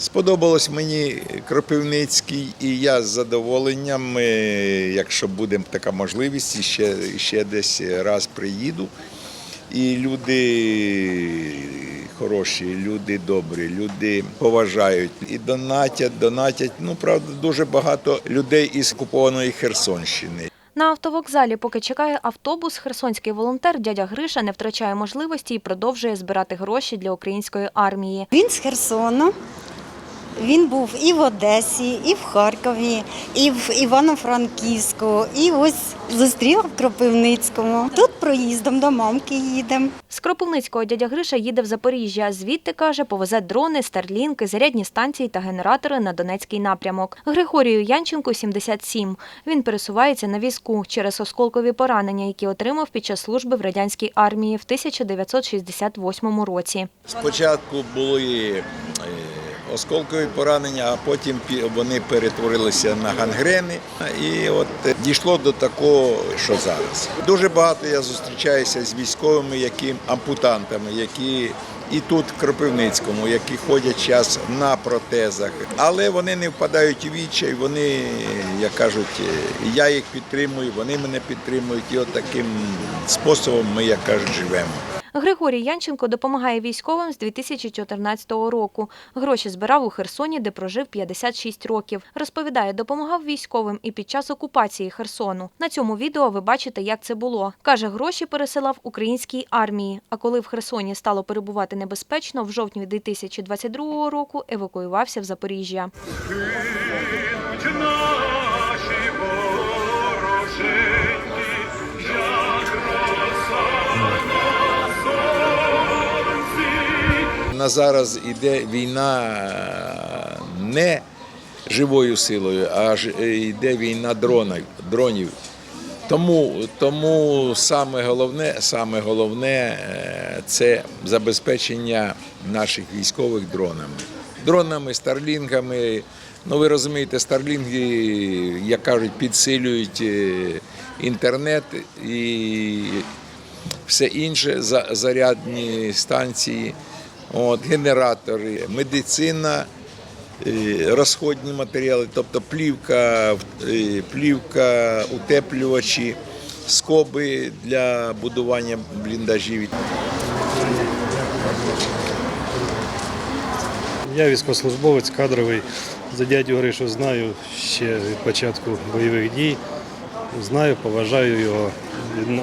Сподобалось мені Кропивницький, і я з задоволенням, е, якщо буде така можливість, ще, ще десь раз приїду. І люди хороші, люди добрі, люди поважають і донатять, донатять. Ну, правда, дуже багато людей із окупованої Херсонщини. На автовокзалі, поки чекає автобус, херсонський волонтер дядя Гриша не втрачає можливості і продовжує збирати гроші для української армії. Він з Херсону. Він був і в Одесі, і в Харкові, і в Івано-Франківську, і ось зустріла в Кропивницькому. Тут проїздом до мамки їдемо. З Кропивницького дядя Гриша їде в Запоріжжя. а Звідти, каже, повезе дрони, старлінки, зарядні станції та генератори на Донецький напрямок. Григорію Янченку 77. Він пересувається на візку через осколкові поранення, які отримав під час служби в радянській армії в 1968 році. Спочатку були е, осколкові поранення, а потім вони перетворилися на гангрени. І от е, дійшло до такого, що зараз. Дуже багато я зустрічаюся з військовими, які ампутантами, які і тут, в Кропивницькому, які ходять час на протезах, але вони не впадають у відчай, вони, як кажуть, е, я їх підтримую, вони мене підтримують, і от таким способом ми, як кажуть, живемо. Григорій Янченко допомагає військовим з 2014 року. Гроші збирав у Херсоні, де прожив 56 років. Розповідає, допомагав військовим і під час окупації Херсону. На цьому відео ви бачите, як це було. Каже, гроші пересилав українській армії. А коли в Херсоні стало перебувати небезпечно, в жовтні 2022 року евакуювався в Запоріжжя. Наші вороженьки, сонці. На зараз іде війна е, не живою силою, а ж- е, йде війна дронів. дронів. Тому, тому саме головне, саме головне е, це забезпечення наших військових дронами. Дронами, старлінгами. Ну ви розумієте, старлінги, як кажуть, підсилюють інтернет і все інше, за- зарядні станції, от, генератори, медицина, розходні матеріали, тобто плівка, плівка, утеплювачі, скоби для будування бліндажів. Я військовослужбовець кадровий. За дядю Гришу знаю ще від початку бойових дій. Знаю, поважаю його ну,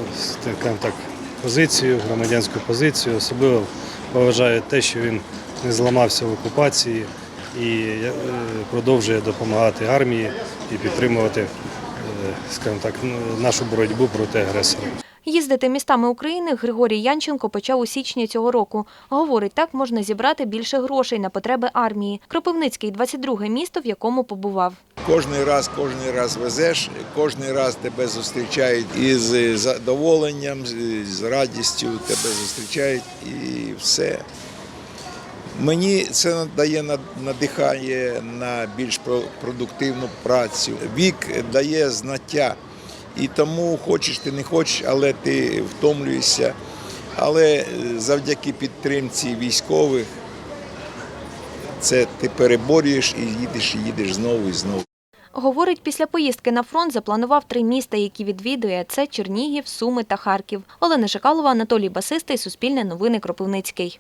так, позицію, громадянську позицію. Особливо поважаю те, що він не зламався в окупації і е, продовжує допомагати армії і підтримувати е, скажімо так, нашу боротьбу проти агресора. Їздити містами України Григорій Янченко почав у січні цього року. Говорить, так можна зібрати більше грошей на потреби армії. Кропивницький – 22-ге місто, в якому побував. Кожний раз, кожний раз везеш, кожний раз тебе зустрічають із задоволенням, з- з радістю тебе зустрічають і все. Мені це дає надихає на більш продуктивну працю. Вік дає знаття. І тому хочеш ти не хочеш, але ти втомлюєшся. Але е, завдяки підтримці військових це ти переборюєш і їдеш, і їдеш знову і знову. Говорить, після поїздки на фронт запланував три міста, які відвідує. Це Чернігів, Суми та Харків. Олена Шикалова, Анатолій Басистий, Суспільне новини Кропивницький.